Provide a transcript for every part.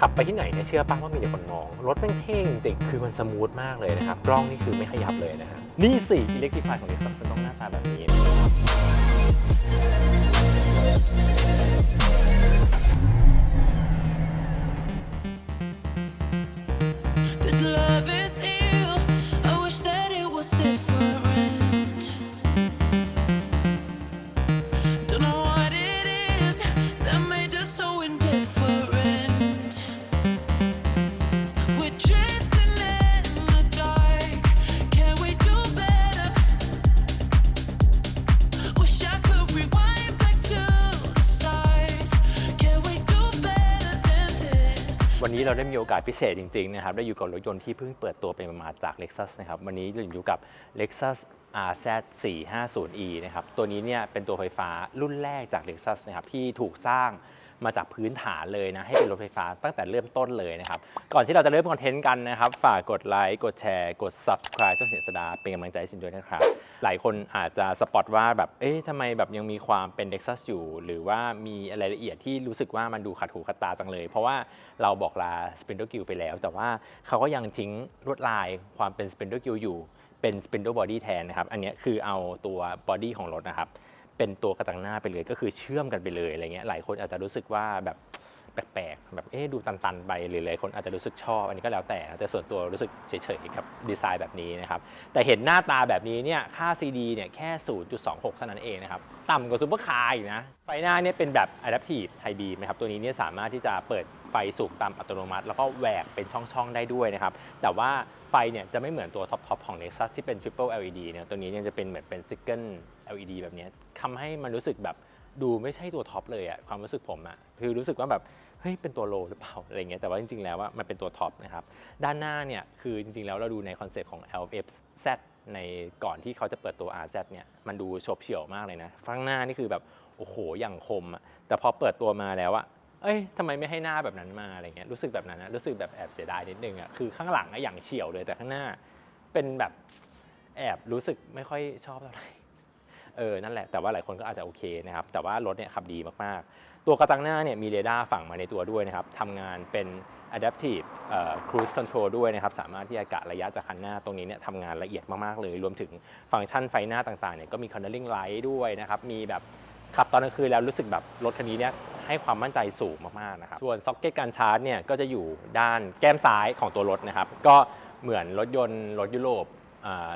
ขับไปที่ไหนเนี่ยเชื่อป้าว่ามีแต่คนมอง รถแม่งเท่จริงคือมันสมูทมากเลยนะครับ กล้องนี่คือไม่ขยับเลยนะฮะนี่สิอิเล็กทริฟายของเด็กซัสมันต้องหน้าตาแบบนี้ This love is. เราได้มีโอกาสพิเศษจริงๆนะครับได้อยู่กับรถยนต์ที่เพิ่งเปิดตัวเป็นมาจาก Lexus นะครับวันนี้เราอยู่กับ Lexus RZ 450e นะครับตัวนี้เนี่ยเป็นตัวไฟฟ้ารุ่นแรกจาก Lexus นะครับที่ถูกสร้าง มาจากพื้นฐานเลยนะให้เป็นรถไฟฟ้าตั้งแต่เริ่มต้นเลยนะครับ ก่อนที่เราจะเริ่มคอนเทนต์กันนะครับ ฝากกดไลค์กดแชร์กด Subscribe ช่องเสียงสดาเป็นกำลังใจให้สินด้วยนะครับหลายคนอาจจะสปอตว่าแบบเอ๊ะทำไมแบบยังมีความเป็น Lexus อยู่ หรือว่ามีรายละเอียดที่รู้สึกว่ามันดูขัดหูขัดตาจังเลย เพราะว่าเราบอกลา Spindle Gill ไปแล้ว แต่ว่าเขาก็ยังทิ้งลวดลายความเป็น Spindle Gill อยู่เป็น Spindle Body แทนนะครับอันนี้คือเอาตัว Body ของรถนะครับ เป็นตัวกระตังหน้าไปเลยก็คือเชื่อมกันไปเลยอะไรเงี้ยหลายคนอาจจะรู้สึกว่าแบบ แปลกๆ แบบเอ๊ะดูตันๆ ไปหรือหลายคนอาจจะรู้สึกชอบ อันนี้ก็แล้วแต่นะแต่ส่วนตัวรู้สึกเฉยๆกับดีไซน์แบบนี้นะครับแต่เห็นหน้าตาแบบนี้เนี่ยค่า CD เนี่ยแค่ 0.26 เท่านั้นเองนะครับต่ำกว่าซูเปอร์คาร์อีกนะไฟหน้าเนี่ยเป็นแบบ Adaptive High Beam นะครับตัวนี้เนี่ยสามารถที่จะเปิดไฟสูงต่ำอัตโนมัติ แล้วก็แหวกเป็นช่องๆได้ด้วยนะครับแต่ว่าไฟเนี่ยจะไม่เหมือนตัวท็อปๆของ Nexus ที่เป็น Triple LED เนี่ยตัวนี้เนี่ยจะเป็นเหมือนเป็น Single LED แบบนี้ทำให้มันรู้สึกแบบ ดูไม่ใช่ตัวท็อปเลยอะความรู้สึกผมอะคือรู้สึกว่าแบบเฮ้ยเป็นตัวโลหรือเปล่าอะไรเงี้ยแต่ว่าจริงๆ แล้วว่ามันเป็นตัวท็อปนะครับด้านหน้าเนี่ยคือจริงๆ แล้วเราดูในคอนเซปต์ของ LFZ ในก่อนที่เขาจะเปิดตัว RZ เนี่ยมันดูโฉบเฉี่ยวมากเลยนะข้างหน้านี่คือแบบโอ้โหอย่างคมอะแต่พอเปิดตัวมาแล้วอะเอ้ยทำไมไม่ให้หน้าแบบนั้นมาอะไรเงี้ยรู้สึกแบบนั้นนะรู้สึกแบบแอบเสียดายนิดนึงอะคือข้างหลังอะอย่างเฉี่ยวเลยแต่ข้างหน้าเป็นแบบแอบรู้สึกไม่ค่อยชอบเท่าไหร่ เออนั่นแหละแต่ว่าหลายคนก็อาจจะโอเคนะครับแต่ว่ารถเนี่ยขับดีมากๆ ตัวกระจังหน้าเนี่ยมีเรดาร์ฝังมาในตัวด้วยนะครับทำงานเป็น adaptive cruise control ด้วยนะครับสามารถที่จะกะระยะจากคันหน้าตรงนี้เนี่ยทำงานละเอียดมากๆเลย รวมถึงฟังก์ชันไฟหน้าต่างๆเนี่ยก็มี cornering light ด้วยนะครับมีแบบขับตอนกลางคืนแล้วรู้สึกแบบรถคันนี้เนี่ยให้ความมั่นใจสูงมากๆนะครับ ส่วนซ็อกเก็ตการชาร์จเนี่ยก็จะอยู่ด้านแก้มซ้ายของตัวรถนะครับ ก็เหมือนรถยนต์รถยุโรป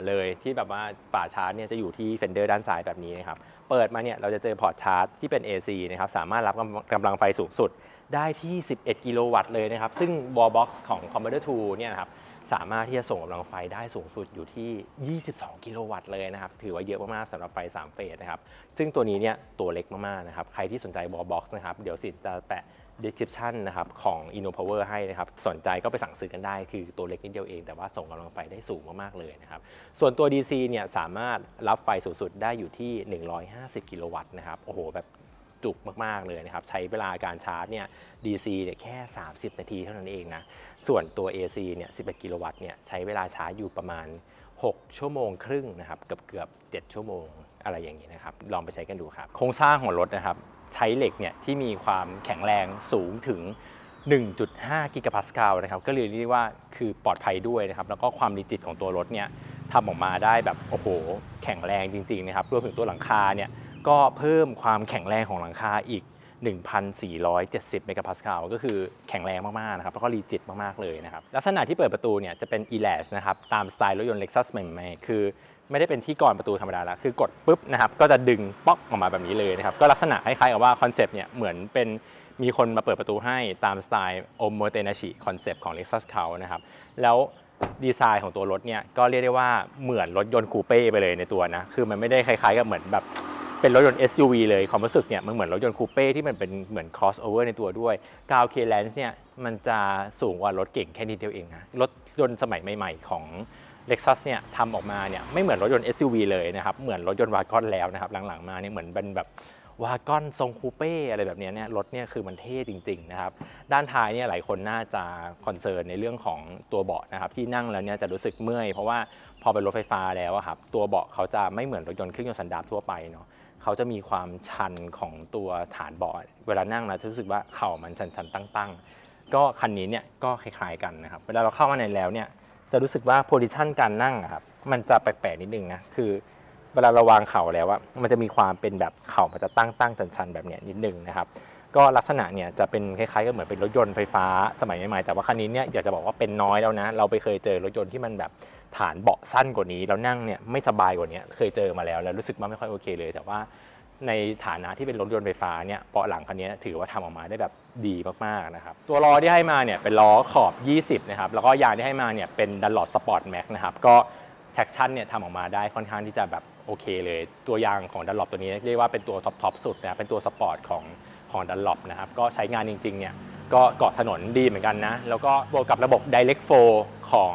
เลยที่แบบว่าฝาชาร์จเนี่ยจะอยู่ที่เฟนเดอร์ด้านซ้ายแบบนี้นะครับ เปิดมาเนี่ยเราจะเจอพอร์ตชาร์จที่เป็น AC นะครับสามารถรับกำลังไฟสูงสุดได้ที่ 11 กิโลวัตต์เลยนะครับ ซึ่ง wall box ของ Commander 2เนี่ยนะครับสามารถที่จะส่งกำลังไฟได้สูงสุดอยู่ที่ 22 กิโลวัตต์เลยนะครับ ถือว่าเยอะมาก ๆสำหรับไฟ 3 เฟสนะครับ ซึ่งตัวนี้เนี่ยตัวเล็กมาก ๆ นะครับ ใครที่สนใจ wall box นะครับ เดี๋ยวสินจะแปะ description นะครับของ InnoPower ให้นะครับสนใจก็ไปสั่งซื้อกันได้ คือตัวเล็กนิดเดียวเอง แต่ว่าส่งกำลังไฟได้สูงมากๆเลยนะครับส่วนตัว DC เนี่ยสามารถรับไฟสูงสุดได้อยู่ที่ 150 กิโลวัตต์นะครับโอ้โหแบบจุกมาก ๆ เลยนะครับ ใช้เวลาการชาร์จเนี่ย DC เนี่ยแค่ 30 นาทีเท่านั้นเองนะ ส่วนตัว AC เนี่ย 11 กิโลวัตต์เนี่ยใช้เวลาชาร์จอยู่ประมาณ 6 ชั่วโมงครึ่งนะครับ เกือบเกือบ 7 ชั่วโมงอะไรอย่างนี้นะครับ ลองไปใช้กันดูครับ โครงสร้างของรถนะครับ ใช้เหล็กเนี่ยที่มีความแข็งแรงสูงถึง 1.5 กิกะพาสคาลนะครับ ก็เรียกได้ว่าคือปลอดภัยด้วยนะครับ แล้วก็ความรีจิตของตัวรถเนี่ยทำออกมาได้แบบโอ้โห แข็งแรงจริงๆนะครับรวมถึงตัวหลังคาเนี่ยก็เพิ่มความแข็งแรงของหลังคาอีก 1,470 เมกะพาสคาลก็คือแข็งแรงมากๆนะครับ แล้วก็รีจิตมากๆเลยนะครับ ลักษณะที่เปิดประตูเนี่ยจะเป็น e l a s นะครับ ตามสไตล์รถยนต์ Lexus ใหม่ๆ คือ ไม่ได้เป็นที่กรประตูธรรมดาแล้วคือกดปุ๊บนะครับก็จะดึงป๊อกออกมาแบบนี้เลยนะครับก็ลักษณะคล้ายๆกับว่าคอนเซปต์เนี่ยเหมือนเป็นมีคนมาเปิดประตูให้ตามสไตล์โอมโมเตนาชิคอนเซปต์ของ Lexus เขานะครับแล้วดีไซน์ของตัวรถเนี่ยก็เรียกได้ว่าเหมือนรถยนต์คูเป้ไปเลยในตัวนะคือมันไม่ได้คล้ายๆกับเหมือนแบบเป็นรถยนต์ SUV เลยความรู้สึกเนี่ยมันเหมือนรถยนต์คูเป้ที่มันเป็นเหมือน crossover ในตัวด้วย 9 k l a n c e เนี่ยมันจะสูงกว่ารถเก่งแค่นิดเดียวเองนะรถยนต์สมัยใหม่ ๆ ของ Lexus เนี่ยทำออกมาเนี่ยไม่เหมือนรถยนต์ SUV เลยนะครับเหมือนรถยนต์วากอนแล้วนะครับหลังๆมาเนี่ยเหมือนเป็นแบบวากอนทรงคูเป้อะไรแบบนี้เนี่ยรถเนี่ยคือมันเท่จริงๆนะครับด้านท้ายเนี่ยหลายคนน่าจะคอนเซิร์นในเรื่องของตัวเบาะนะครับที่นั่งแล้วเนี่ยจะรู้สึกเมื่อยเพราะว่าพอเป็นรถไฟฟ้าแล้วอะครับตัวเบาะเขาจะไม่เหมือนรถยนต์เครื่องยนต์สันดาปทั่วไปเนาะเขาจะมีความชันของตัวฐานเบาะเวลานั่งแล้วจะรู้สึกว่าเข่ามันชันๆตั้ง ๆ ก็คันนี้เนี่ยก็คล้ายๆกันนะครับเวลาเราเข้ามาในแล้วเนี่ย จะรู้สึกว่าโพซิชันการนั่งอะครับมันจะแปลกๆนิดนึงนะคือเวลาเราวางเข่าแล้วอะมันจะมีความเป็นแบบเข่ามันจะตั้งตั้งๆชันๆแบบเนี้ยนิดนึงนะครับก็ลักษณะเนี่ยจะเป็นคล้ายๆกับเหมือนเป็นรถยนต์ไฟฟ้าสมัยใหม่ๆแต่ว่าคันนี้เนี่ยอยากจะบอกว่าเป็นน้อยแล้วนะเราไปเคยเจอรถยนต์ที่มันแบบฐานเบาะสั้นกว่านี้แล้วนั่งเนี่ยไม่สบายกว่านี้เคยเจอมาแล้วแล้วรู้สึกว่าไม่ค่อยโอเคเลย แต่ว่า ในฐานะที่เป็นรถยนต์ไฟฟ้าเนี่ยเบาะหลังคันนี้ถือว่าทำออกมาได้แบบดีมากๆนะครับตัวล้อที่ให้มาเนี่ยเป็นล้อขอบ 20 นะครับ แล้วก็ยางที่ให้มาเนี่ยเป็นดันลอดสปอร์ตแม็กนะครับก็แท็กชั่นเนี่ยทำออกมาได้ค่อนข้างที่จะแบบโอเคเลย ตัวยางของดันลอปตัวนี้เรียกว่าเป็นตัวท็อปทอปสุดนะเป็นตัวสปอร์ตของของดันลอปนะครับก็ใช้งานจริงๆเนี่ยก็เกาะถนนดีเหมือนกันนะ แล้วก็บวกกับระบบ Direct Flow ของ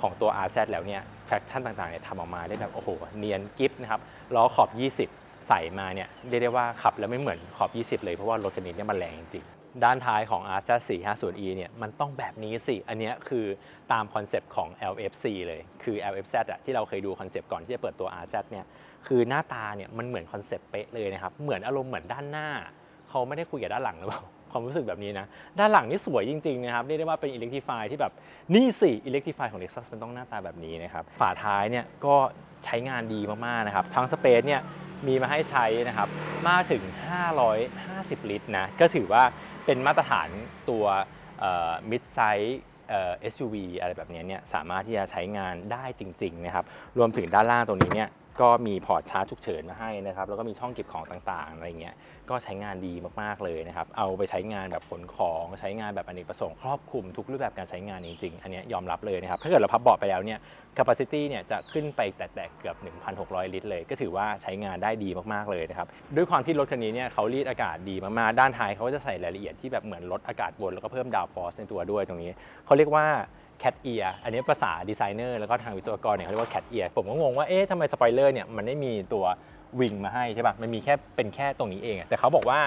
ของตัว RZ แล้วเนี่ยแท็กชั่นต่างๆเนี่ยทำออกมาได้แบบโอ้โหเนียนกิฟนะครับล้อขอบ 20 ใส่มาเนี่ยเรียกได้ว่าขับแล้วไม่เหมือนขอบ 20 เลยเพราะว่ารถคันนี้เนี่ยมันแรงจริงด้านท้ายของ RZ 450e เนี่ยมันต้องแบบนี้สิ อันนี้คือตามคอนเซปต์ของ LFC เลย คือ LFZ อะที่เราเคยดูคอนเซปต์ก่อนที่จะเปิดตัว RZ เนี่ยคือหน้าตาเนี่ยมันเหมือนคอนเซปต์เป๊ะเลยนะครับ เหมือนอารมณ์เหมือนด้านหน้า เขาไม่ได้คุยกับด้านหลังหรือเปล่า ความรู้สึกแบบนี้นะ ด้านหลังนี่สวยจริงๆนะครับ เรียกได้ว่าเป็น Electrify ที่แบบนี่สิ Electrify ของ Lexus มันต้องหน้าตาแบบนี้นะครับ ฝาท้ายเนี่ยก็ใช้งานดีมากๆนะครับ ทั้งสเปซเนี่ย มีมาให้ใช้นะครับมากถึง 550 ลิตรนะก็ถือว่าเป็นมาตรฐานตัวมิดไซส์เอ่อ SUV อะไรแบบนี้เนี่ยสามารถที่จะใช้งานได้จริงๆนะครับรวมถึงด้านล่างตรงนี้เนี่ย ก็มีพอร์ตชาร์จฉุกเฉินมาให้นะครับแล้วก็มีช่องเก็บของต่างๆอะไรเงี้ยก็ใช้งานดีมากๆเลยนะครับเอาไปใช้งานแบบขนของใช้งานแบบอเนกประสงค์ครอบคลุมทุกรูปแบบการใช้งานจริงๆ อันนี้ยอมรับเลยนะครับถ้าเกิดเราพับเบาะไปแล้วเนี่ย capacity เนี่ยจะขึ้นไปแตะๆเกือบ 1,600 ลิตรเลย ก็ถือว่าใช้งานได้ดีมากๆเลยนะครับด้วยความที่รถคันนี้เนี่ยเขารีดอากาศดีมากๆด้านท้ายเขาก็จะใส่รายละเอียดที่แบบเหมือนลดอากาศวนแล้วก็เพิ่มดาวฟอร์สในตัวด้วยตรงนี้เขาเรียกว่า cat ear อันนี้ภาษาดีไซเนอร์แล้วก็ทางวิศวกรเนี่ยเขาเรียกว่า cat ear ผมก็งงว่าเอ๊ะทำไมสปอยเลอร์เนี่ยมันไม่มีตัววิงมาให้ใช่ปะมันมีแค่เป็นแค่ตรงนี้เองแต่เขาบอกว่า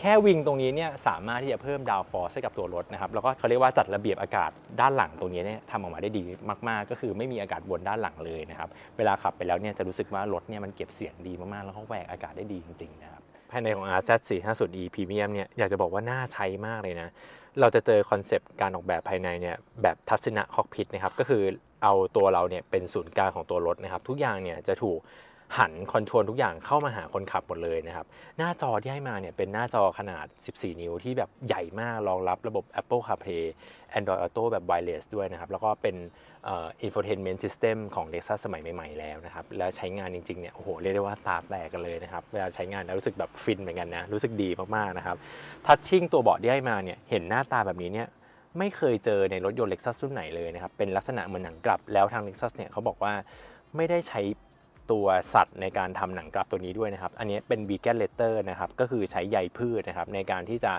แค่วิงตรงนี้เนี่ยสามารถที่จะเพิ่มดาวฟอร์สให้กับตัวรถนะครับแล้วก็เขาเรียกว่าจัดระเบียบอากาศด้านหลังตรงนี้เนี่ยทำออกมาได้ดีมากๆ ก็คือไม่มีอากาศวนด้านหลังเลยนะครับเวลาขับไปแล้วเนี่ยจะรู้สึกว่ารถเนี่ยมันเก็บเสียงดีมากๆ แล้วก็แหวกอากาศได้ดีจริงๆนะครับภายในของ RZ 450e Premium เนี่ยอยากจะบอกว่าน่าใช้มากเลยนะ เราจะเจอคอนเซปต์การออกแบบภายในเนี่ยแบบทัศนะคอกพิทนะครับก็คือเอาตัวเราเนี่ยเป็นศูนย์กลางของตัวรถนะครับ ทุกอย่างเนี่ยจะถูก หันคอนโทรลทุกอย่างเข้ามาหาคนขับหมดเลยนะครับ หน้าจอที่ให้มาเนี่ยเป็นหน้าจอขนาด 14 นิ้วที่แบบใหญ่มากรองรับระบบ Apple CarPlay Android Auto แบบ wireless ด้วยนะครับ แล้วก็เป็นอ่อ infotainment system ของ Lexus สมัยใหม่ ๆ แล้วนะครับ แล้วใช้งานจริง ๆ เนี่ย โอ้โห เรียกได้ว่าตาแตกกันเลยนะครับ เวลาใช้งานแล้วรู้สึกแบบฟินเหมือนกันนะ รู้สึกดีมากๆนะครับ ทัชชิ่งตัวเบาะที่ให้มาเนี่ย เห็นหน้าตาแบบนี้เนี่ยไม่เคยเจอในรถยนต์ Lexus รุ่นไหนเลยนะครับ เป็นลักษณะเหมือนหนังกลับ แล้วทาง Lexus เนี่ยเขาบอกว่าไม่ได้ใช้ ตัวสัตว์ในการทำหนังกลับตัวนี้ด้วยนะครับ อันนี้เป็น vegan leather นะครับ ก็คือใช้ใยพืชนะครับในการที่จะ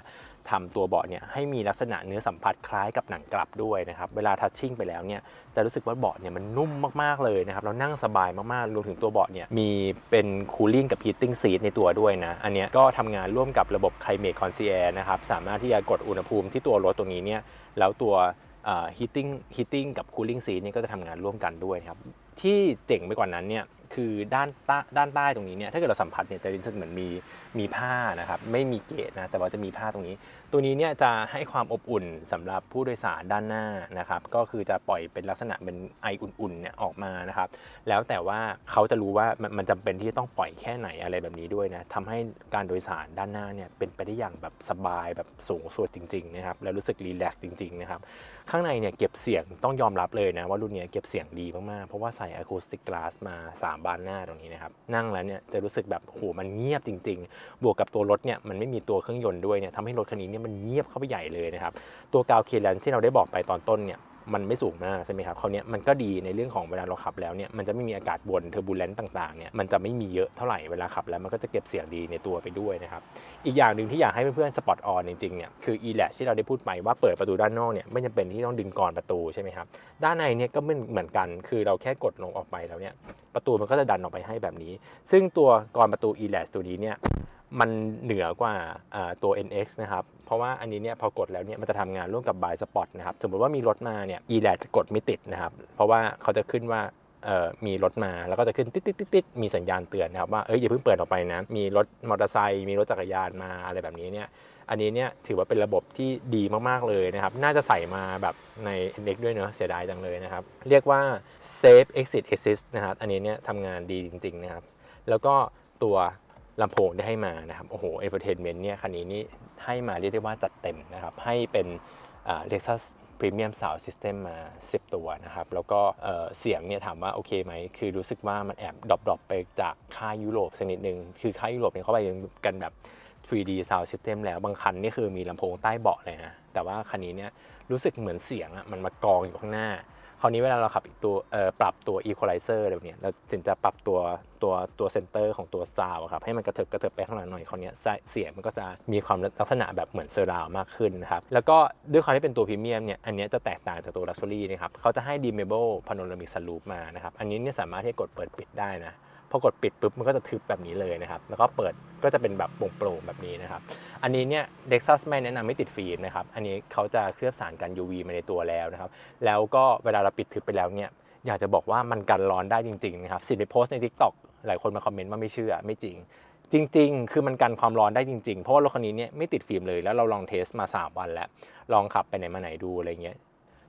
ทำตัวเบาะเนี่ยให้มีลักษณะเนื้อสัมผัสคล้ายกับหนังกลับด้วยนะครับ เวลาทัชชิ่งไปแล้วเนี่ยจะรู้สึกว่าเบาะเนี่ยมันนุ่มมากๆเลยนะครับแล้วนั่งสบายมากๆ รวมถึงตัวเบาะเนี่ยมีเป็น cooling กับ heating seat ในตัวด้วยนะ อันนี้ก็ทำงานร่วมกับระบบ climate concierge นะครับ สามารถที่จะกดอุณหภูมิที่ตัวรถตรงนี้เนี่ยแล้วตัวฮีตติ้งฮีตติ้งกับคูลิ่งซีนี่ก็จะทำงานร่วมกันด้วยครับที่เจ๋งไปกว่านั้นเนี่ย คือด้านใต้ด้านใต้ตรงนี้เนี่ยถ้าเกิดเราสัมผัสเนี่ยจะรู้สึกเหมือนมีมีผ้านะครับไม่มีเกจนะแต่ว่าจะมีผ้าตรงนี้ ตัวนี้เนี่ยจะให้ความอบอุ่นสำหรับผู้โดยสารด้านหน้านะครับก็คือจะปล่อยเป็นลักษณะเป็นไออุ่นๆเนี่ยออกมานะครับแล้วแต่ว่าเขาจะรู้ว่ามันมันจำเป็นที่จะต้องปล่อยแค่ไหนอะไรแบบนี้ด้วยนะทำให้การโดยสารด้านหน้าเนี่ยเป็นไปได้อย่างแบบสบายแบบสูงสุดจริงๆนะครับแล้วรู้สึกรีแลกซ์จริงๆนะครับ ข้างในเนี่ยเก็บเสียงต้องยอมรับเลยนะว่ารุ่นนี้เก็บเสียงดีมากๆ เพราะว่าใส่อะคูสติกกลาสมา 3 บานหน้าตรงนี้นะครับ นั่งแล้วเนี่ยจะรู้สึกแบบโหมันเงียบจริง ๆ บวกกับตัวรถเนี่ยมันไม่มีตัวเครื่องยนต์ด้วยเนี่ยทำให้รถคันนี้เนี่ยมันเงียบเข้าไปใหญ่เลยนะครับ ตัวกาวเคลนที่เราได้บอกไปตอนต้นเนี่ย มันไม่สูงมากใช่ไหมครับคราวเนี้ยมันก็ดีในเรื่องของเวลาเราขับแล้วเนี่ยมันจะไม่มีอากาศวนเทอร์บูเลนต์ต่างๆเนี่ยมันจะไม่มีเยอะเท่าไหร่เวลาขับแล้วมันก็จะเก็บเสียงดีในตัวไปด้วยนะครับอีกอย่างหนึ่งที่อยากให้เพื่อนๆสปอตออนจริงๆเนี่ยคือ e l a t ที่เราได้พูดไปว่าเปิดประตูด้านนอกเนี่ยไม่จำเป็นที่ต้องดึงกรอนประตูใช่ไหมครับด้านในเนี่ยก็เหมือนกัน คือเราแค่กดลงออกไปแล้วเนี่ยประตูมันก็จะดันออกไปให้แบบนี้ ซึ่งตัวกรอนประตู e l a t ตัวนี้เนี่ย มันเหนือกว่าตัว NX นะครับ เพราะว่าอันนี้เนี่ยพอกดแล้วเนี่ยมันจะทำงานร่วมกับ by spot นะครับ สมมติว่ามีรถมาเนี่ย e l a t จะกดไม่ติดนะครับ เพราะว่าเขาจะขึ้นว่ามีรถมาแล้วก็จะขึ้นติดติดติดติดมีสัญญาณเตือนนะครับว่าเอ้ยอย่าเพิ่งเปิดออกไปนะมีรถมอเตอร์ไซค์มีรถจักรยานมาอะไรแบบนี้เนี่ยอันนี้เนี่ยถือว่าเป็นระบบที่ดีมากๆเลยนะครับ น่าจะใส่มาแบบใน NX ด้วยเนอะเสียดายจังเลยนะครับ เรียกว่า Safe Exit Assist นะครับอันนี้เนี่ยทำงานดีจริง ๆ นะครับ แล้วก็ตัว ลำโพงที่ให้มานะครับโอ้โห entertainment เนี่ยคันนี้นี่ให้มาเรียกได้ว่าจัดเต็มนะครับ ให้เป็นอ่า Lexus Premium Sound System มา 10 ตัวนะครับ แล้วก็เสียงเนี่ยถามว่าโอเคไหม คือรู้สึกว่ามันแอบดรอปไปจากค่ายยุโรปสักนิดนึง คือค่ายยุโรปเนี่ยเขาไปกันแบบ 3D Sound System แล้วบางคันนี่คือมีลำโพงใต้เบาะเลยนะ แต่ว่าคันนี้เนี่ยรู้สึกเหมือนเสียงอะมันมากองอยู่ข้างหน้า คราวนี้เวลาเราขับอีกตัวปรับตัวอีควอไลเซอร์อะไรแบบนี้เราจึงจะปรับตัวตัวตัวเซนเตอร์ของตัวซาวครับให้มันกระเถิบกระเถิบไปข้างหลังหน่อยคราวนี้เสียงมันก็จะมีความลักษณะแบบเหมือนเซอร์ราวมากขึ้นนะครับแล้วก็ด้วยความที่เป็นตัวพรีเมียมเนี่ยอันนี้จะแตกต่างจากตัวลักชัวรี่นะครับเขาจะให้ dimmable panoramic sunroof มานะครับอันนี้เนี่ยสามารถที่กดเปิดปิดได้นะ พอกดปิดปุ๊บมันก็จะทึบแบบนี้เลยนะครับ แล้วก็เปิดก็จะเป็นแบบโปร่งๆแบบนี้นะครับ อันนี้เนี่ย Lexus ไม่แนะนำไม่ติดฟิล์มนะครับ อันนี้เขาจะเคลือบสารกัน UV มาในตัวแล้วนะครับ แล้วก็เวลาเราปิดทึบไปแล้วเนี่ยอยากจะบอกว่ามันกันร้อนได้จริงๆนะครับสิไปโพสต์ใน TikTok หลายคนมาคอมเมนต์ว่าไม่เชื่อไม่จริง จริง ๆ คือมันกันความร้อนได้จริงๆ เพราะว่ารถคันนี้เนี่ยไม่ติดฟิล์มเลยแล้วเราลองเทสมา 3 วันแล้ว ลองขับไปไหนมาไหนดูอะไรเงี้ย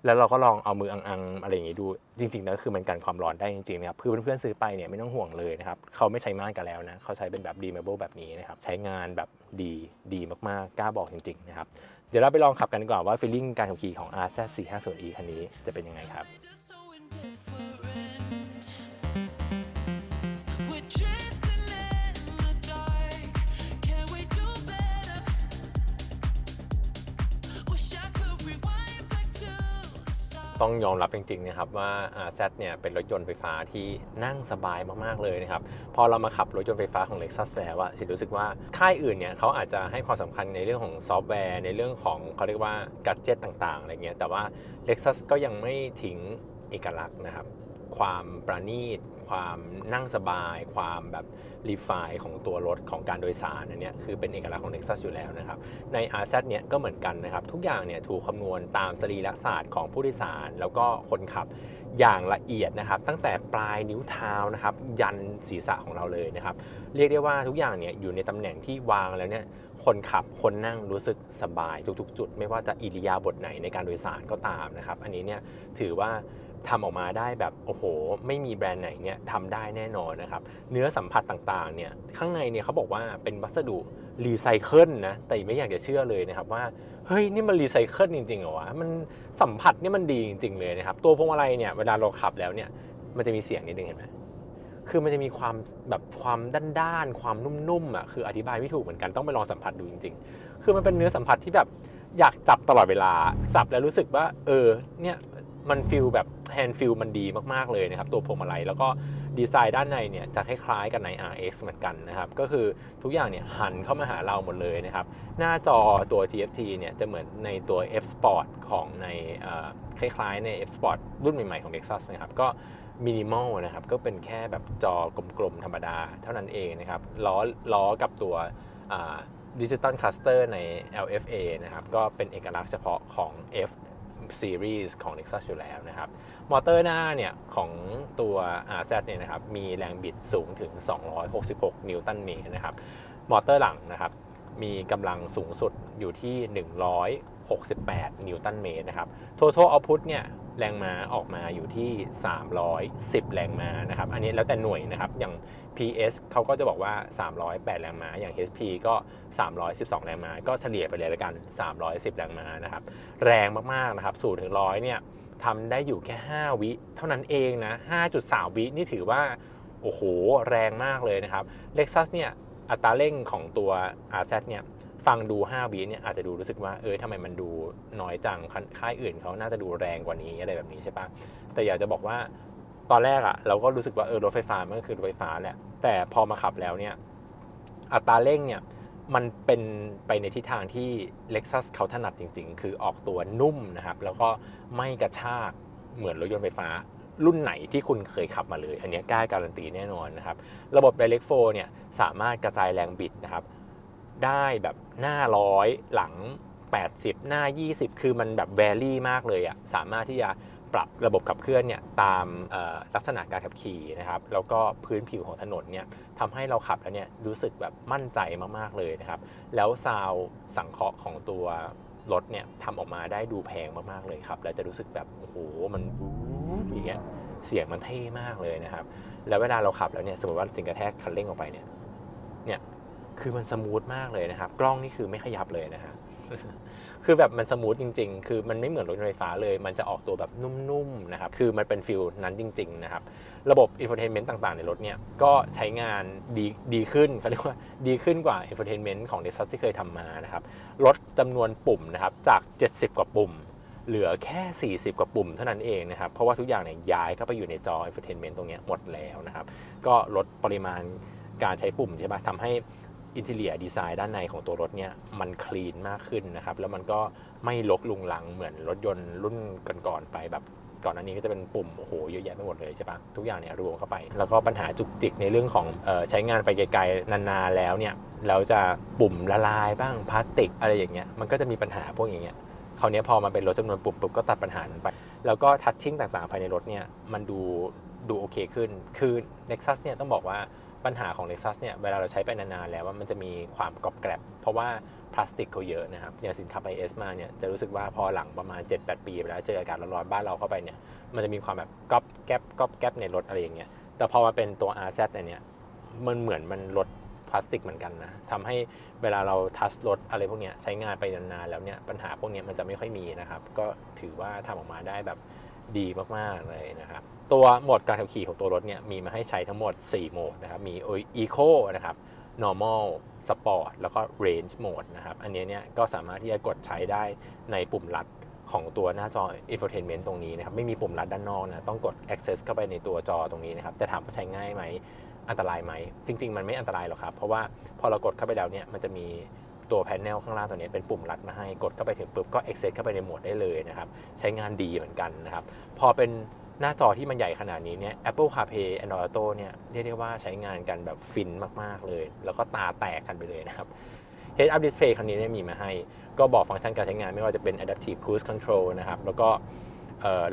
แล้วเราก็ลองเอามืออังๆอะไรอย่างงี้ดู จริงๆแล้วคือมันกันความร้อนได้จริงๆนะครับคือเพื่อนๆซื้อไปเนี่ยไม่ต้องห่วงเลยนะครับเขาไม่ใช้ม่านกันแล้วนะเขาใช้เป็นแบบ deemable แบบนี้นะครับใช้งานแบบดีดีมากๆกล้าบอกจริงๆนะครับเดี๋ยวเราไปลองขับกันดีกว่อนว่าฟีลลิ่งการขับขี่ของ RZ 450e คันนี้จะเป็นยังไงครับ ต้องยอมรับจริงๆนะครับว่า RZ เนี่ยเป็นรถยนต์ไฟฟ้าที่นั่งสบายมากๆเลยนะครับพอเรามาขับรถยนต์ไฟฟ้าของ Lexus แล้วอะสิรู้สึกว่าค่ายอื่นเนี่ยเขาอาจจะให้ความสำคัญในเรื่องของซอฟต์แวร์ ในเรื่องของเขาเรียกว่ากัจเจตต่างๆอะไรเงี้ยแต่ว่า Lexus ก็ยังไม่ทิ้งเอกลักษณ์นะครับ ความประณีต ความนั่งสบาย ความแบบรีไฟของตัวรถของการโดยสารอันเนี้ยคือเป็นเอกลักษณ์ของ Lexus อยู่แล้วนะครับ ใน RZ เนี่ยก็เหมือนกันนะครับ ทุกอย่างเนี่ยถูกคำนวณตามสรีระศาสตร์ของผู้โดยสาร แล้วก็คนขับอย่างละเอียดนะครับ ตั้งแต่ปลายนิ้วเท้านะครับ ยันศีรษะของเราเลยนะครับ เรียกได้ว่าทุกอย่างเนี่ยอยู่ในตำแหน่งที่วางแล้วเนี่ย คนขับคนนั่งรู้สึกสบายทุกๆ จุด ไม่ว่าจะอิริยาบถไหนในการโดยสารก็ตามนะครับ อันนี้เนี่ยถือว่าทำออกมาได้แบบโอ้โห ไม่มีแบรนด์ไหนเนี่ยทำได้แน่นอนนะครับเนื้อสัมผัสต่างๆเนี่ยข้างในเนี่ยเขาบอกว่าเป็นวัสดุรีไซเคิลนะแต่ไม่อยากจะเชื่อเลยนะครับว่าเฮ้ยนี่มันรีไซเคิลจริงๆเหรอวะมันสัมผัสเนี่ยมันดีจริงๆเลยนะครับตัวพวงมาลัยเนี่ยเวลาเราขับแล้วเนี่ยมันจะมีเสียงนิดนึงเห็นไหม คือมันจะมีความแบบความด้านๆ ความนุ่มๆอะคืออธิบายไม่ถูกเหมือนกันต้องไปลองสัมผัสดูจริง ๆ คือมันเป็นเนื้อสัมผัสที่แบบอยากจับตลอดเวลาจับแล้วรู้สึกว่า เออเนี่ยมันฟิลแบบแฮนด์ฟิลมันดีมากๆเลยนะครับ ตัวพวงมาลัยแล้วก็ดีไซน์ด้านในเนี่ยจะคล้ายๆกันใน RX เหมือนกันนะครับ ก็คือทุกอย่างเนี่ยหันเข้ามาหาเราหมดเลยนะครับ หน้าจอตัว TFT เนี่ยจะเหมือนในตัว F Sport ของในคล้ายๆใน F Sport รุ่นใหม่ๆของ Lexus นะครับก็ มินิมอลนะครับ ก็เป็นแค่แบบจอกลมๆ ธรรมดาเท่านั้นเองนะครับ ล้อล้อกับตัวดิจิตอลคลัสเตอร์ใน LFA นะครับ ก็เป็นเอกลักษณ์เฉพาะของ F Series ของ Lexus อยู่แล้วนะครับ มอเตอร์หน้าเนี่ย ของตัว RZ เนี่ยนะครับ มีแรงบิดสูงถึง 266 นิวตันเมตรนะครับ มอเตอร์หลังนะครับ มีกำลังสูงสุดอยู่ที่ 68 นิวตันเมตรนะครับ total output เนี่ยแรงม้าออกมาอยู่ที่ 310 แรงม้านะครับ อันนี้แล้วแต่หน่วยนะครับ อย่าง PS เขาก็จะบอกว่า 308 แรงม้า อย่าง HP ก็ 312 แรงม้า ก็เฉลี่ยไปเลยล้วกัน 310 แรงม้านะครับ แรงมากๆนะครับ0ถึง100เนี่ยทำได้อยู่แค่ 5 วิเท่านั้นเองนะ 5.3 วินี่ถือว่า โอ้โห แรงมากเลยนะครับ Lexus เนี่ยอัตราเร่งของตัว RZ เนี่ย ฟังดู 5วิเนี่ยอาจจะดูรู้สึกว่าเออทำไมมันดูน้อยจังคันค่ายอื่นเขาน่าจะดูแรงกว่านี้อะไรแบบนี้ใช่ปะแต่อยากจะบอกว่าตอนแรกอะเราก็รู้สึกว่าเออรถไฟฟ้ามันก็คือรถไฟฟ้าแหละแต่พอมาขับแล้วเนี่ยอัตราเร่งเนี่ยมันเป็นไปในทิศทางที่ Lexus เขาถนัดจริง ๆ คือออกตัวนุ่มนะครับ แล้วก็ไม่กระชากเหมือนรถยนต์ไฟฟ้า รุ่นไหนที่คุณเคยขับมาเลย อันนี้กล้าการันตีแน่นอนนะครับ ระบบ d i r e c t f o เนี่ยสามารถกระจายแรงบิดนะครับ ได้แบบหน้าร้อยหลัง 80 หน้า 20 คือมันแบบแวรี่มากเลยอะ่ะสามารถที่จะปรับระบบขับเคลื่อนเนี่ยตามลักษณะการขับขี่นะครับแล้วก็พื้นผิวของถนนเนี่ยทำให้เราขับแล้วเนี่ยรู้สึกแบบมั่นใจมากๆเลยนะครับ แล้วซาวสังเคราะห์ของตัวรถเนี่ยทำออกมาได้ดูแพงมากๆเลยครับ แล้วจะรู้สึกแบบโอ้โหมันอย่างเงี้ยเสียงมันเท่มากเลยนะครับ แล้วเวลาเราขับแล้วเนี่ยสมมติว่าสิ่งกระแทกคันเร่งออกไปเนี่ยเนี่ย คือมันสมูทมากเลยนะครับ กล้องนี่คือไม่ขยับเลยนะฮะคือแบบมันสมูทจริง ๆ คือมันไม่เหมือนรถไฟฟ้าเลย มันจะออกตัวแบบนุ่มๆนะครับ คือมันเป็นฟิลนั้นจริง ๆ นะครับ ระบบอินโฟเทนเมนต์ต่างๆ ในรถเนี่ย ก็ใช้งานดีดีขึ้นเขาเรียกว่าดีขึ้นกว่าอินโฟเทนเมนต์ของ Lexus ที่เคยทำมานะครับ ลดจำนวนปุ่มนะครับ จาก 70 กว่าปุ่ม เหลือแค่ 40 กว่าปุ่มเท่านั้นเองนะครับ เพราะว่าทุกอย่างเนี่ยย้ายเข้าไปอยู่ในจอ infotainment ตรงนี้หมดแล้วนะครับ ก็ลดปริมาณการใช้ปุ่มใช่ปะทำให้ อินเท i รียดีไซน์ด้านในของตัวรถเนี่ยมันคลีนมากขึ้นนะครับ แล้วมันก็ไม่ลกลุงลังเหมือนรถยนต์รุ่นก่อนๆไปแบบก่อนหน้านี้ก็จะเป็นปุ่มโอ้โหเยอะแยะไปหมดเลยใช่ปะทุกอย่างเนี่ยรวมเข้าไป แล้วก็ปัญหาจุกจิกในเรื่องของออใช้งานไปไกลๆนานๆแล้วเนี่ยแล้วจะปุ่มละลายบ้างพลาสติกอะไรอย่างเงี้ยมันก็จะมีปัญหาพวกอย่างเงี้ยคราวนี้พอมันเป็นรถจำนวนปุ่มปุ๊บก็ตัดปัญหาไป แล้วก็ทัชชิ่งต่างๆภายในรถเนี่ยมันดูดูโอเคขึ้นคือ Nexus เนี่ยต้องบอกว่า ปัญหาของ Nexus เนี่ยเวลาเราใช้ไปนานๆแล้วว่ามันจะมีความกรอบแกรบ เพราะว่าพลาสติกเขาเยอะนะครับอย่างสินค้า IS มาเนี่ยจะรู้สึกว่าพอหลังประมาณ 7-8 ปีไปแล้วเจออากาศร้อนๆบ้านเราเข้าไปเนี่ยมันจะมีความแบบก๊อบแก๊บก๊อบแก๊บในรถอะไรอย่างเงี้ยแต่พอมาเป็นตัว RZ เนี่ยมันเหมือนมันลดพลาสติกเหมือนกันนะทำให้เวลาเราทัชรถอะไรพวกเนี้ยใช้งานไปนานๆแล้วเนี่ยปัญหาพวกเนี้ยมันจะไม่ค่อยมีนะครับก็ถือว่าทำออกมาได้แบบ ดีมากๆเลยนะครับ ตัวโหมดการขับขี่ของตัวรถเนี่ยมีมาให้ใช้ทั้งหมด 4 โหมดนะครับมี Eco นะครับ Normal Sport แล้วก็ Range Mode นะครับ อันนี้เนี่ยก็สามารถที่จะกดใช้ได้ในปุ่มลัดของตัวหน้าจอ infotainment ตรงนี้นะครับ ไม่มีปุ่มลัดด้านนอกนะ ต้องกด access เข้าไปในตัวจอตรงนี้นะครับ แต่ถามว่าใช้ง่ายไหม อันตรายไหม จริง ๆ มันไม่อันตรายหรอกครับ เพราะว่าพอเรากดเข้าไปแล้วเนี่ย มันจะมี ตัวแผนแนลข้างล่างตัวนี้เป็นปุ่มลัดมาให้กดเข้าไปถึงปุ๊บก็ access เข้าไปในโหมดได้เลยนะครับ ใช้งานดีเหมือนกันนะครับ พอเป็นหน้าจอที่มันใหญ่ขนาดนี้เนี่ย Apple CarPlay Android Auto เนี่ยเรียกได้ว่าใช้งานกันแบบฟินมาก ๆ เลย แล้วก็ตาแตกกันไปเลยนะครับ Head Up Display ครั้งนี้เนี่ยมีมาให้ ก็บอกฟังก์ชันการใช้งานไม่ว่าจะเป็น Adaptive Cruise Control นะครับ แล้วก็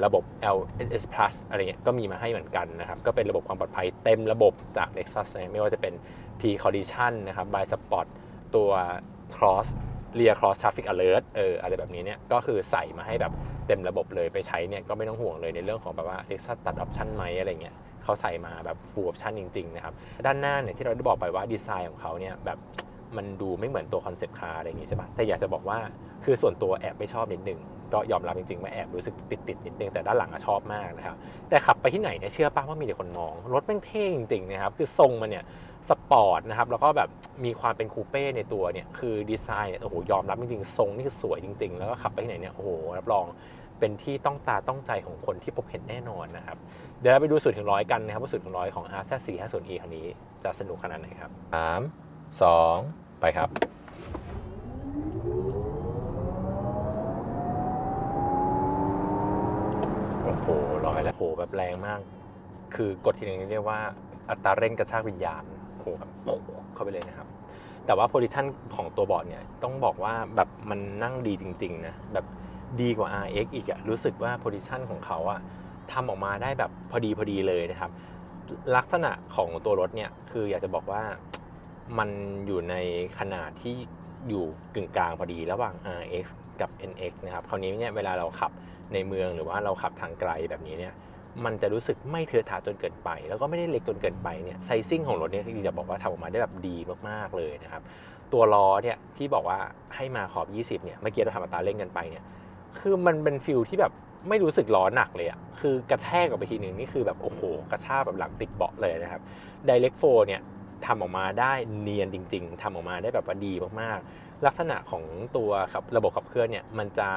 ระบบ LSS Plus อะไรเงี้ยก็มีมาให้เหมือนกันนะครับ ก็เป็นระบบความปลอดภัยเต็มระบบจาก Lexus นะไม่ว่าจะเป็น P Collision นะครับ By Spot ตัว Cross Rear Cross Traffic Alert เอออะไรแบบนี้เนี่ยก็คือใส่มาให้แบบเต็มระบบเลยไปใช้เนี่ยก็ไม่ต้องห่วงเลยในเรื่องของแบบว่า Lexus ตัดออปชันไหมอะไรเงี้ยเขาใส่มาแบบ full option จริงๆนะครับด้านหน้าเนี่ยที่เราได้บอกไปว่าดีไซน์ของเขาเนี่ยแบบมันดูไม่เหมือนตัวคอนเซปต์คาร์อะไรอย่างงี้ใช่ปะแต่อยากจะบอกว่าคือส่วนตัวแอบไม่ชอบนิดนึงก็ยอมรับจริงๆว่าแอบรู้สึกติดติดๆนิดนึงแต่ด้านหลังอะชอบมากนะครับแต่ขับไปที่ไหนเนี่ยเชื่อป้าว่ามีแต่คนมอง รถแม่งเท่จริงๆนะครับคือทรงมันเนี่ย สปอร์ตนะครับแล้วก็แบบมีความเป็นคูเป้ในตัวเนี่ยคือดีไซน์เนี่ยโอ้โหยอมรับจริงๆทรงนี่คือสวยจริง ๆ แล้วก็ขับไปที่ไหนเนี่ยโอ้โหรับรองเป็นที่ต้องตาต้องใจของคนที่พบเห็นแน่นอนนะครับ เดี๋ยวเราไปดูสูตรถึงร้อยกันนะครับว่าสูตรถึงร้อยของ r z 4 5 0 e คันนี้จะสนุกขนาดไหนครับสามสองไปครับโอ้โหร้อยแล้วโหแบบแรงมาก คือกดทีนึงนี่เรียกว่าอัตราเร่งกระชากวิญญาณ โหแบบปุ๊บเข้าไปเลยนะครับ แต่ว่าโพซิชันของตัวบอร์ดเนี่ยต้องบอกว่าแบบมันนั่งดีจริงๆนะแบบดีกว่า RX อีกอะรู้สึกว่าโพซิชันของเขาอะทำออกมาได้แบบพอดีพอดีเลยนะครับ ลักษณะของตัวรถเนี่ยคืออยากจะบอกว่ามันอยู่ในขนาดที่อยู่กึ่งกลางพอดีระหว่าง RX กับ NX นะครับ คราวนี้เนี่ยเวลาเราขับในเมืองหรือว่าเราขับทางไกลแบบนี้เนี่ย มันจะรู้สึกไม่เทือะทะจนเกินไป แล้วก็ไม่ได้เล็กจนเกินไปเนี่ยไซซิ่งของรถเนี่ยคือจะบอกว่าทำออกมาได้แบบดีมากๆเลยนะครับตัวล้อเนี่ยที่บอกว่าให้มาขอบ 20เนี่ยเมื่อกี้เราทำอัตราเร่งกันไปเนี่ยคือมันเป็นฟิลที่แบบไม่รู้สึกล้อหนักเลยอะคือกระแทกออกไปทีหนึ่งนี่คือแบบโอ้โห กระชากแบบหลังติดเบาะเลยนะครับ Direct 4เนี่ยทำออกมาได้เนียนจริง ๆทำออกมาได้แบบว่าดีมากๆ ลักษณะของตัวขับระบบขับเคลื่อนเนี่ยมันจะ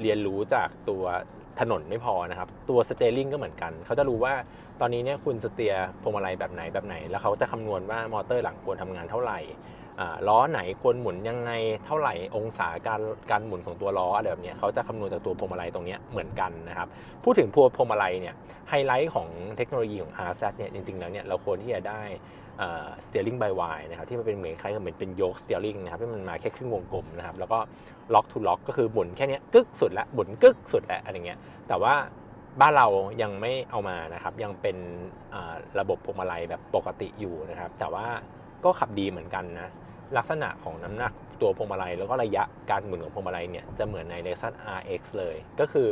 เรียนรู้จากตัว ถนนไม่พอนะครับ ตัวสเตอร์ลิงก็เหมือนกัน เขาจะรู้ว่าตอนนี้เนี่ยคุณสเตียร์พวงมาลัยแบบไหนแบบไหน แล้วเขาจะคำนวณว่ามอเตอร์หลังควรทำงานเท่าไหร่ ล้อไหนควรหมุนยังไงเท่าไหร่องศาการการหมุนของตัวล้ออะไรแบบนี้เขาจะคำนวณจากตัวพวงมาลัยตรงนี้เหมือนกันนะครับพูดถึงพวงพวงมาลัยเนี่ยไฮไลท์ของเทคโนโลยีของ RZ เนี่ยจริงๆแล้วเนี่ยเราควรที่จะได้เอ่อ steering by wire นะครับที่มันเป็นเหมือนคล้ายกับเหมือนเป็นโยก steering นะครับที่มันมาแค่ครึ่งวงกลมนะครับแล้วก็ล็อก to ล็อกก็คือหมุนแค่นี้กึกสุดละหมุนกึกสุดละอะไรเงี้ยแต่ว่าบ้านเรายังไม่เอามานะครับยังเป็นระบบพวงมาลัยแบบปกติอยู่นะครับแต่ว่าก็ขับดีเหมือนกันนะ ลักษณะของน้ำหนักตัวพวงมาลัย แล้วก็ระยะการหมุนของพวงมาลัยเนี่ยจะเหมือนใน Lexus RX เลย ก็คือ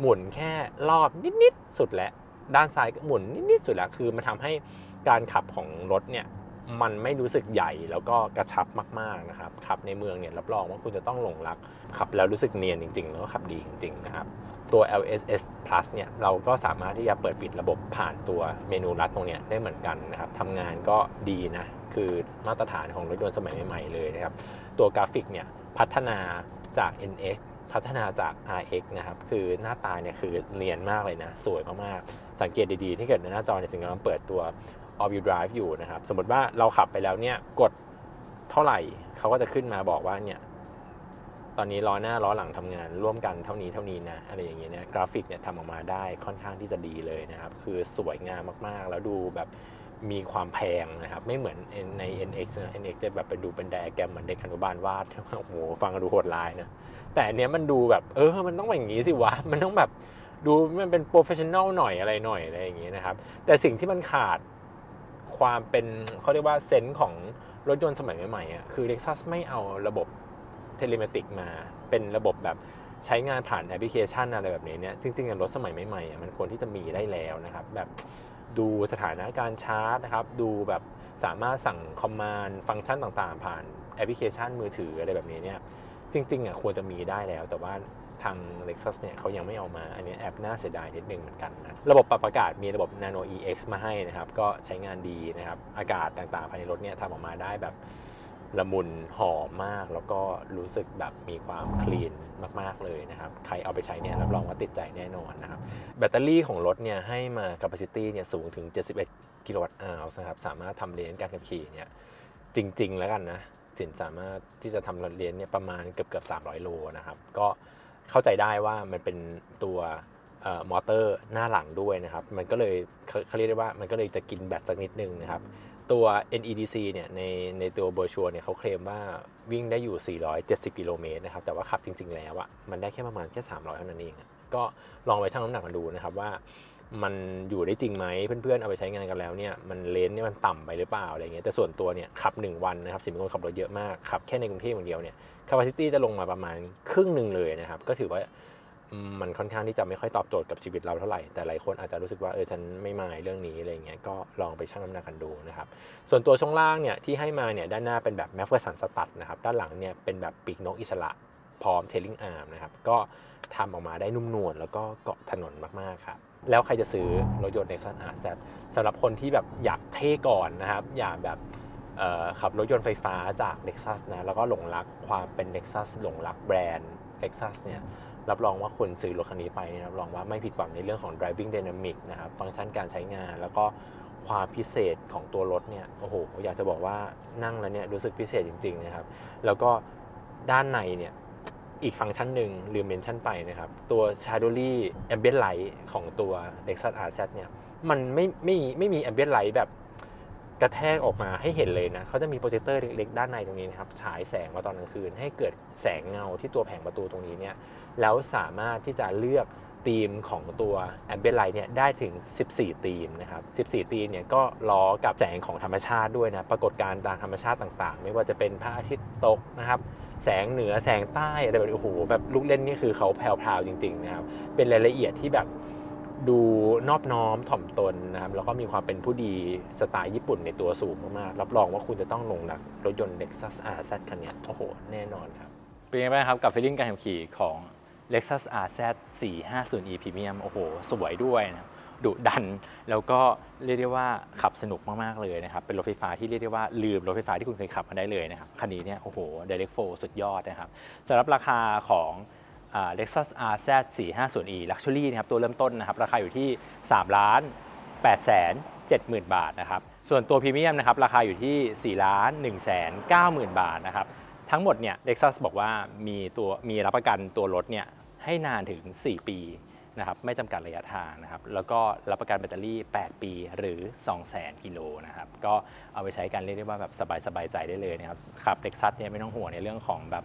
หมุนแค่รอบนิดๆสุดแล้วด้านซ้ายก็หมุนนิดๆสุดแล้วคือมันทำให้การขับของรถเนี่ยมันไม่รู้สึกใหญ่แล้วก็กระชับมากๆนะครับขับในเมืองเนี่ยรับรองว่าคุณจะต้องหลงรักขับแล้วรู้สึกเนียนจริงๆ แล้วก็ขับดีจริงๆนะครับตัว LSS Plus เนี่ยเราก็สามารถที่จะเปิดปิดระบบผ่านตัวเมนูลัดตรงเนี้ยได้เหมือนกันนะครับทำงานก็ดีนะ คือมาตรฐานของรถยนต์สมัยใหม่ ๆ เลยนะครับ ตัวกราฟิกเนี่ยพัฒนาจาก NX พัฒนาจาก RX นะครับ คือหน้าตาเนี่ยคือเนียนมากเลยนะ สวยมากๆ สังเกตดีๆ ที่เกิดในหน้าจอเนี่ยถึงกำลังเปิดตัว All Wheel Drive อยู่นะครับ สมมติว่าเราขับไปแล้วเนี่ยกดเท่าไหร่เขาก็จะขึ้นมาบอกว่าเนี่ยตอนนี้ล้อหน้าล้อหลังทำงานร่วมกันเท่านี้เท่านี้นะอะไรอย่างเงี้ยเนี่ยกราฟิกเนี่ยทำออกมาได้ค่อนข้างที่จะดีเลยนะครับ คือสวยงามมากๆ แล้วดูแบบ มีความแพงนะครับ ไม่เหมือนใน NX นะ NX จะแบบเป็นดูเป็นไดอะแกรมเหมือนเด็กอนุบาลวาดโอ้โหฟังดูโหดร้ายนะ แต่อันเนี้ยมันดูแบบเออมันต้องแบบอย่างนี้สิวะ มันต้องแบบดูมันเป็นโปรเฟชชั่นแนลหน่อยอะไรหน่อยอะไรอย่างเงี้ยนะครับ แต่สิ่งที่มันขาดความเป็นเขาเรียกว่าเซนส์ของรถยนต์สมัยใหม่ๆอะคือ Lexus ไม่เอาระบบเทเลเมติกมา เป็นระบบแบบใช้งานผ่านแอปพลิเคชันอะไรแบบนี้เนี่ยจริงๆรถสมัยใหม่ๆอะมันควรที่จะมีได้แล้วนะครับ แบบ ดูสถานะการชาร์จนะครับ ดูแบบสามารถสั่งคอมมานด์ฟังก์ชันต่างๆ ผ่านแอปพลิเคชันมือถืออะไรแบบนี้เนี่ยจริงๆอะควรจะมีได้แล้ว แต่ว่าทาง Lexus เนี่ยเขายังไม่เอามา อันนี้แอปน่าเสียดายนิดนึงเหมือนกันนะ ระบบปรับอากาศมีระบบ Nano EX มาให้นะครับ ก็ใช้งานดีนะครับ อากาศต่างๆ ภายในรถเนี่ยทำออกมาได้แบบ ละมุนหอมมากแล้วก็รู้สึกแบบมีความคลีนมากๆเลยนะครับ ใครเอาไปใช้เนี่ยรับรองว่าติดใจแน่นอนนะครับ แบตเตอรี่ของรถเนี่ยให้มา capacity เนี่ยสูงถึง 71 กิโลวัตต์อาวนะครับ สามารถทำเลนการขับขี่เนี่ยจริง ๆ แล้วกันนะ สินสามารถที่จะทำรถเรียนเนี่ยประมาณเกือบเกือบ300 โลนะครับ ก็เข้าใจได้ว่ามันเป็นตัวมอเตอร์หน้าหลังด้วยนะครับ มันก็เลยเขาเรียกได้ว่ามันก็เลยจะกินแบตสักนิดนึงนะครับ ตัว NEDC เนี่ยในในตัวเบอร์ชัวเนี่ยเขาเคลมว่าวิ่งได้อยู่ 470 กิโลเมตรนะครับ แต่ว่าขับจริง ๆ แล้วอะมันได้แค่ประมาณแค่ 300 เท่านั้นเอง ก็ลองไปชั่งน้ำหนักกันดูนะครับว่ามันอยู่ได้จริงไหมเพื่อนๆ เอาไปใช้งานกันแล้วเนี่ยมันเลนเนี่ยมันต่ำไปหรือเปล่าอะไรเงี้ยแต่ส่วนตัวเนี่ยขับ 1 วันนะครับสิบเป็นคนขับรถเยอะมากขับแค่ในกรุงเทพอย่างเดียวเนี่ย capacity จะลงมาประมาณครึ่งหนึ่งเลยนะครับก็ถือว่า มันค่อนข้างที่จะไม่ค่อยตอบโจทย์กับชีวิตเราเท่าไหร่ แต่หลายคนอาจจะรู้สึกว่าเออฉันไม่มายเรื่องนี้อะไรเงี้ย ก็ลองไปชั่งน้ำหนักกันดูนะครับ ส่วนตัวช่วงล่างเนี่ยที่ให้มาเนี่ยด้านหน้าเป็นแบบแมฟเฟอร์สันสตัดนะครับ ด้านหลังเนี่ยเป็นแบบปีกนกอิสระพร้อมเทลลิงอาร์มนะครับ ก็ทำออกมาได้นุ่มนวลแล้วก็เกาะถนนมากๆครับ แล้วใครจะซื้อรถยนต์ Nexus RZ สำหรับคนที่แบบอยากเท่ก่อนนะครับ อยากแบบขับรถยนต์ไฟฟ้าจาก Lexus นะ แล้วก็หลงรักความเป็น Lexus หลงรักแบรนด์ Lexus เนี่ย รับรองว่าคนซื้อรถคันนี้ไปเนี่ยรับรองว่าไม่ผิดหวังในเรื่องของ driving dynamic นะครับ ฟังก์ชันการใช้งาน แล้วก็ความพิเศษของตัวรถเนี่ย โอ้โห อยากจะบอกว่านั่งแล้วเนี่ยรู้สึกพิเศษจริงๆนะครับ แล้วก็ด้านในเนี่ยอีกฟังก์ชันหนึ่งลืมเมนชั่นไปนะครับ ตัว s h a d o w y Ambient Light ของตัว Lexus RZ เนี่ย มันไม่ไม่ไม่มี Ambient Light แบบ กระแทกออกมาให้เห็นเลยนะเขาจะมีโปรเจคเตอร์เล็กๆด้านในตรงนี้นะครับฉายแสงมาตอนกลางคืน ให้เกิดแสงเงาที่ตัวแผงประตูตรงนี้เนี่ยแล้วสามารถที่จะเลือกธีมของตัว Ambient Light เนี่ยได้ถึง 14 ธีมนะครับ 14 ธีมเนี่ยก็ล้อกับแสงของธรรมชาติด้วยนะปรากฏการณ์ทางธรรมชาติต่างๆ ไม่ว่าจะเป็นพระอาทิตย์ตกนะครับแสงเหนือแสงใต้อะไรแบบโอ้โหแบบลูกเล่นนี่คือเขาแพรวๆจริงๆนะครับเป็นรายละเอียดที่แบบ ดูนอบน้อมถ่อมตนนะครับแล้วก็มีความเป็นผู้ดีสไตล์ญี่ปุ่นในตัวสูงมากๆรับรองว่าคุณจะต้องลงรักรถยนต์ Lexus RZ คันนี้โอ้โห แน่นอนครับ เป็นยังไงบ้างครับกับฟีลลิ่งการขับขี่ของ Lexus RZ 450e Premium โอ้โห สวยด้วยนะดุดัน แล้วก็เรียกได้ว่าขับสนุกมาก ๆ เลยนะครับ เป็นรถไฟฟ้าที่เรียกได้ว่าลืมรถไฟฟ้าที่คุณเคยขับมาได้เลยนะครับ คันนี้เนี่ยโอ้โห Direct 4สุดยอดนะครับสำหรับราคาของ Lexus RZ 450e Luxury นะครับตัวเริ่มต้นนะครับราคาอยู่ที่ 3 ล้าน8แสน70,000 บาทนะครับส่วนตัวพรีเมียมนะครับราคาอยู่ที่4ล้าน1แสน90,000 บาทนะครับทั้งหมดเนี่ย Lexus บอกว่ามีตัวมีรับประกันตัวรถเนี่ยให้นานถึง 4 ปีนะครับไม่จำกัดระยะทางนะครับแล้วก็รับประกันแบตเตอรี่ 8 ปีหรือ 200,000 กิโลนะครับก็เอาไปใช้กันเรียกได้ว่าแบบสบายๆใจได้เลยนะครับขับ Lexus เนี่ยไม่ต้องห่วงในเรื่องของแบบ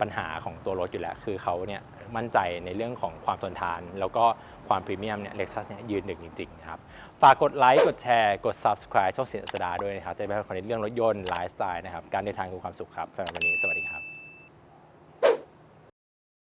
ปัญหาของตัวรถอยู่แล้ว คือเขาเนี่ยมั่นใจในเรื่องของความทนทาน แล้วก็ความพรีเมียมเนี่ยเล็กซัสเนี่ยยืนหนึ่งจริงๆนะครับฝากกดไลค์ กดแชร์ กด subscribe ช่องเสียงสดาด้วยนะครับจะได้ไม่พลาดคอนเทนต์เรื่องรถยนต์ไลฟ์สไตล์นะครับการเดินทางคือความสุขครับสำหรับวันนี้สวัสดีครับ